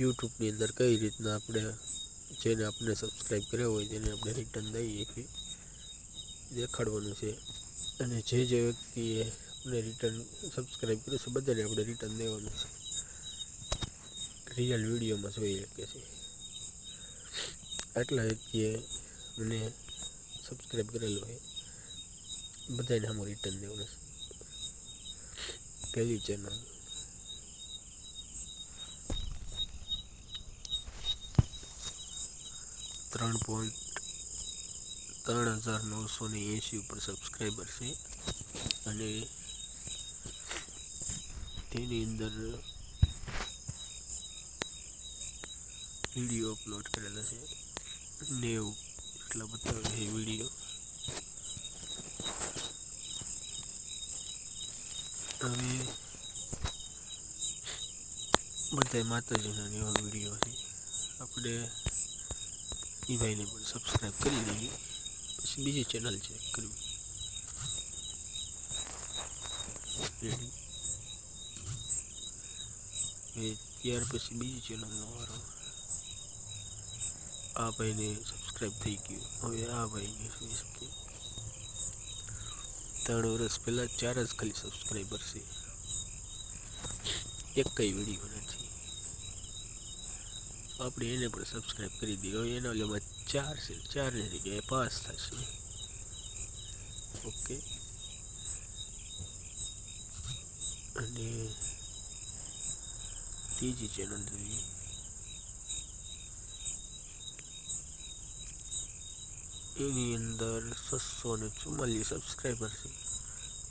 યુટ્યુબની અંદર કઈ રીતના આપણે જેને આપણે સબસ્ક્રાઈબ કર્યા હોય તેને આપણે રિટર્ન દઈએ કે દેખાડવાનું છે. અને જે જે વ્યક્તિએ આપણે રિટર્ન સબસ્ક્રાઈબ કર્યું છે, બધાને આપણે રિટર્ન દેવાનું છે. રિયલ વિડીયોમાં જોઈ શકે છે આટલા વ્યક્તિએ મને સબસ્ક્રાઈબ કરેલું હોય, બધાને આમાં રિટર્ન દેવાનું છે. પહેલી ચેનલ ત્રણ પોઈન્ટ ત્રણ હજાર નવસો ને એંશી ઉપર સબસ્ક્રાઈબર છે. અને તેની અંદર વીડિયો અપલોડ કરેલા છે. નેવું એટલા બધા છે વીડિયો હવે બધા માતાજીના નેવા વીડિયો છે. આપણે એ ભાઈને પણ સબસ્ક્રાઈબ કરી દઈએ પછી બીજી ચેનલ ચેક કરવી ત્યાર પછી બીજી ચેનલનો વારો. આ ભાઈને સબસ્ક્રાઈબ થઈ ગયું. હવે આ ભાઈને જોઈ શકીએ ત્રણ વર્ષ પહેલાં ચાર જ ખાલી સબસ્ક્રાઈબર છે. એક કઈ વીડિયો નથી આપણે એને પણ સબસ્ક્રાઈબ કરી હવે એના લેવામાં ચાર છે. ચારની જગ્યાએ પાંચ થશે. ઓકે. અને ત્રીજી ચેનલ જોઈએ. એની અંદર છસો ને ચુમ્માલીસ સબસ્ક્રાઈબર છે.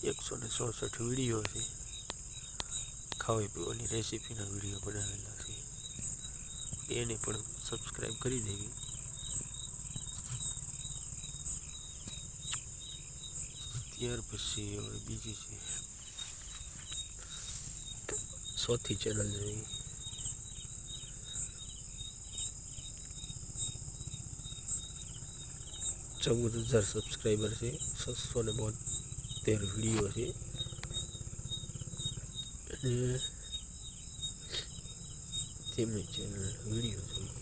એકસો ને ચોસઠ વીડિયો છે. ખાવા પીવાની રેસીપીના વીડિયો બનાવેલા છે. એને પણ સબસ્ક્રાઈબ કરી દેવી. ત્યાર પછી હવે બીજી છે ચોથી ચેનલ જોઈએ ચૌદ હજાર સબસ્ક્રાઈબર છે, છસો ને બોતેર વીડિયો છે. અને તેમની ચેનલ વીડિયો જોઈએ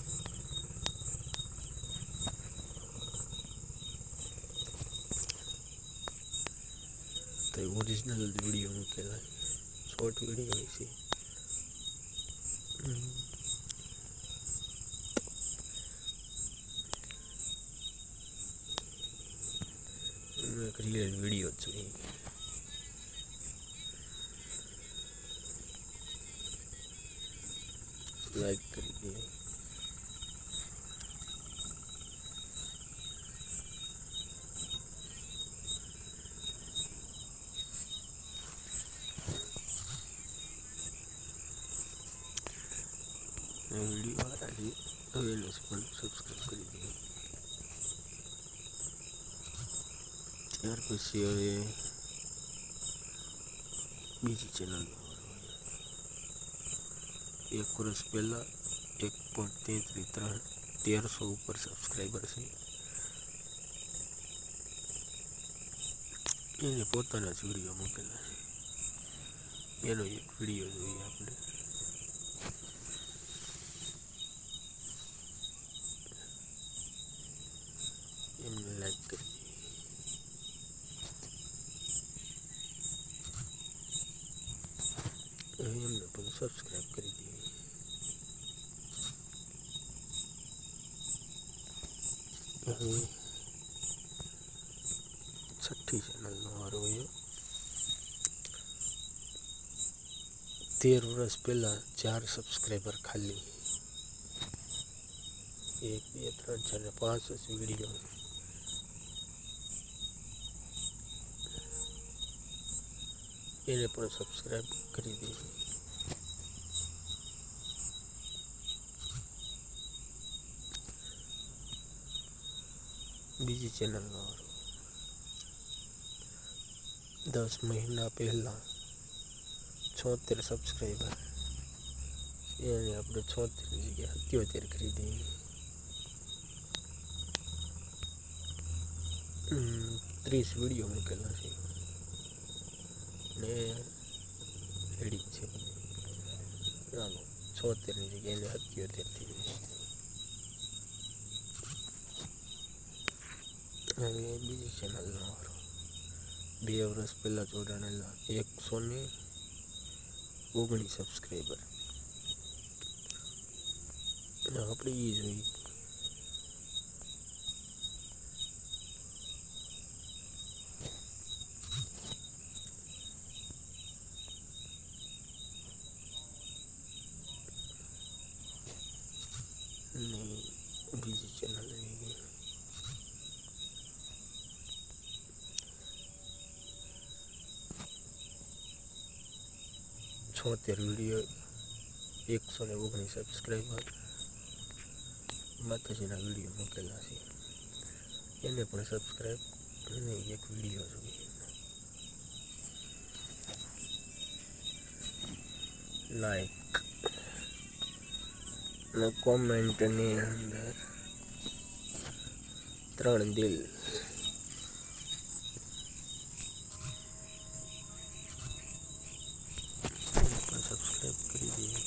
તો ઓરિજિનલ વીડિયો મૂકેલા. શોર્ટ વીડિયો હોય છે. એક રિયલ વીડિયો જોઈએ. લાઈક કરી દે વીડિયો પણ સબસ્ક્રાઈબ કરી દે ત્યાર પછી હવે બીજી ચેનલ એક વર્ષ પહેલાં એક પોઈન્ટ તેત્રીસ ત્રણ તેરસો ઉપર સબસ્ક્રાઈબર છે. એને પોતાના જ વીડિયો મૂકેલા છે. એનો એક વીડિયો જોઈએ આપણે એમને લાઈક કરી દઈએ એમને પણ સબસ્ક્રાઈબ કરી દઈએ હવે છઠ્ઠી ચેનલનો વારો હોય તેર વર્ષ પહેલાં ચાર સબસ્ક્રાઈબર ખાલી એક બે ત્રણ ચાર ને પાંચ જ વીડિયો એને પણ સબસ્ક્રાઈબ કરી દીધી બીજી ચેનલનો દસ મહિના પહેલાં છોતેર સબસ્ક્રાઈબર એને આપણે છોતેરની જગ્યાએ અત્યોતેર કરી દઈએ. ત્રીસ વીડિયો મૂકેલા છે. ને એડિટ છે. ચાલો, છોતેરની એને સત્યોતેર થઈ જશે. હવે બીજી ચેનલનો વારો. બે વર્ષ પહેલાં જોડાણેલા એકસો ને ઓગણીસ સબસ્ક્રાઈબર આપણે એ જોઈએ બીજી ચેનલ આવી ગઈ છોતેર વીડિયો એકસો ને ઓગણીસ સબસ્ક્રાઈબર માતાજીના વીડિયો મૂકેલા છે. એને પણ સબસ્ક્રાઈબ અને એક વીડિયો જોઈએ. લાઈક અને કોમેન્ટની અંદર ત્રણ દિલ એને પણ સબસ્ક્રાઈબ કરી દઈએ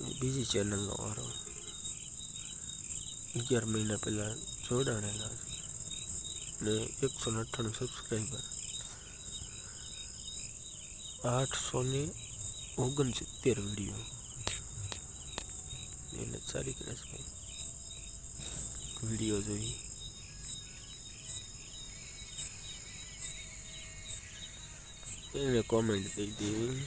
અને બીજી ચેનલનો વારો. અગિયાર મહિના પહેલાં જોડાણેલા છે. ને એકસો ને અઠ્ઠાણું સબસ્ક્રાઈબર આઠસો ને ઓગણસિત્તેર વીડિયો એને સારી ક્રેશભાઈ વીડિયો જોઈ. એને કોમેન્ટ દઈ દેવી